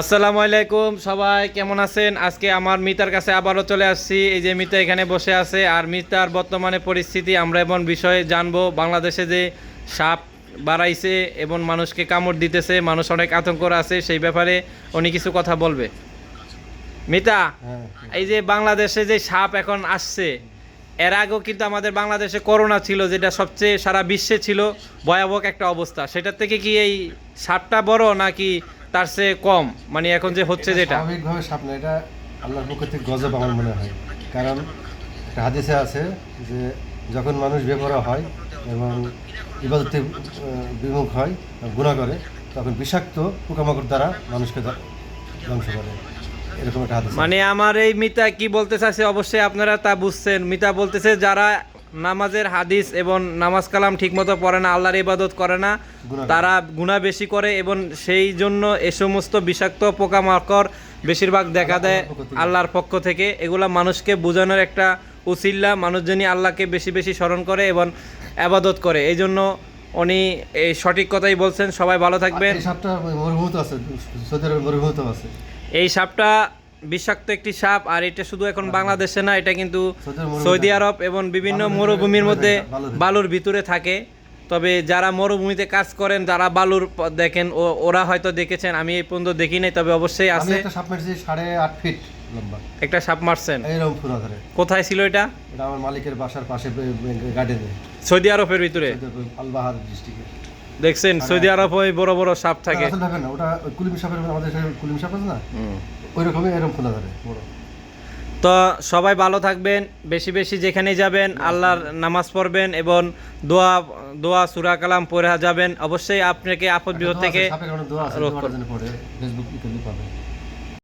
আসসালামু আলাইকুম সবাই কেমন আছেন? আজকে আমার মিতার কাছে আবারও চলে আসছি। এই যে মিতা এখানে বসে আছে আর মিতার বর্তমানে পরিস্থিতি আমরা এমন বিষয়ে জানব বাংলাদেশে যে সাপ বাড়াইছে এবং মানুষকে কামড় দিতেছে মানুষ অনেক আতঙ্ক আছে সেই ব্যাপারে উনি কিছু কথা বলবে। মিতা হ্যাঁ। এই যে বাংলাদেশে যে সাপ এখন আসছে এর আগেও কিন্তু আমাদের বাংলাদেশে করোনা ছিল যেটা সবচেয়ে সারা বিশ্বে ছিল ভয়াবহ একটা অবস্থা। সেটার থেকে কি এই সাপটা বড় নাকি তার চেয়ে কম। মানে এখন যে হচ্ছে যেটা। স্বাভাবিকভাবে সাপ না এটা আল্লাহর পক্ষ থেকে গজব আমার মনে হয়। কারণ একটা হাদিসে আছে যে যখন মানুষ বেপরা হয় এবং ইবাদতে বিমুখ হয় গুণা করে তখন বিষাক্ত পোকামাকড় দ্বারা মানুষকে ধ্ব- ধ্বংস করে। এরকম একটা হাদিস মানে আমার এই মিতা কি বলতে চাইছে? অবশ্যই আপনারা তা বুঝছেন। মিতা বলতেছে যারা নামাজের হাদিস এবং নামাজ কালাম ঠিকমতো পড়ে না আল্লাহর ইবাদত করে না তারা গুণা বেশি করে এবং সেই জন্য এ সমস্ত বিষাক্ত পোকামাকড় বেশিরভাগ দেখা দেয় আল্লাহর পক্ষ থেকে। এগুলা মানুষকে বোঝানোর একটা উচিল্লা মানুষজনই আল্লাহকে বেশি বেশি স্মরণ করে এবং আবাদত করে। এই জন্য উনি এই সঠিক কথাই বলছেন। সবাই ভালো থাকবেন। এই সাপটা আছে সৌদি মরুভূমিতে আছে। এই সাপটা বিষাক্ত একটি সাপ আর এটা শুধু এখন বাংলাদেশে না এটা কিন্তু সৌদি আরব এবং বিভিন্ন মরুভূমির মধ্যে বালুর ভিতরে। থাকে। তবে যারা মরুভূমিতে কাজ করেন যারা বালুর দেখেন ও ওরা হয়তো দেখেছেন আমি এই পর্যন্ত দেখি নাই তবে অবশ্যই আছে। সাড়ে আট ফিট লম্বা। একটা সাপ মারছেন? ধরে। কোথায় ছিল এটা? এটা আমার মালিকের বাসার পাশে গার্ডেনে সৌদি আরবের ভিতরে? আলবাহার ডিস্ট্রিক্টে। দেখছেন সৌদি আরব ওই বড় বড় সাপ থাকে। না ওটা কুলিম সাপের আমাদের কুলিম সাপ আছে না। ওই রকমই এরকম খোলা ধরে বড়। তো সবাই ভালো থাকবেন বেশি বেশি যেখানে যাবেন আল্লাহর নামাজ পড়বেন এবং দোয়া দোয়া সুরা কালাম পড়ে যাবেন। অবশ্যই আপনাকে আপদ বিপদ থেকে ফেসবুক ইত্যাদি পাবে।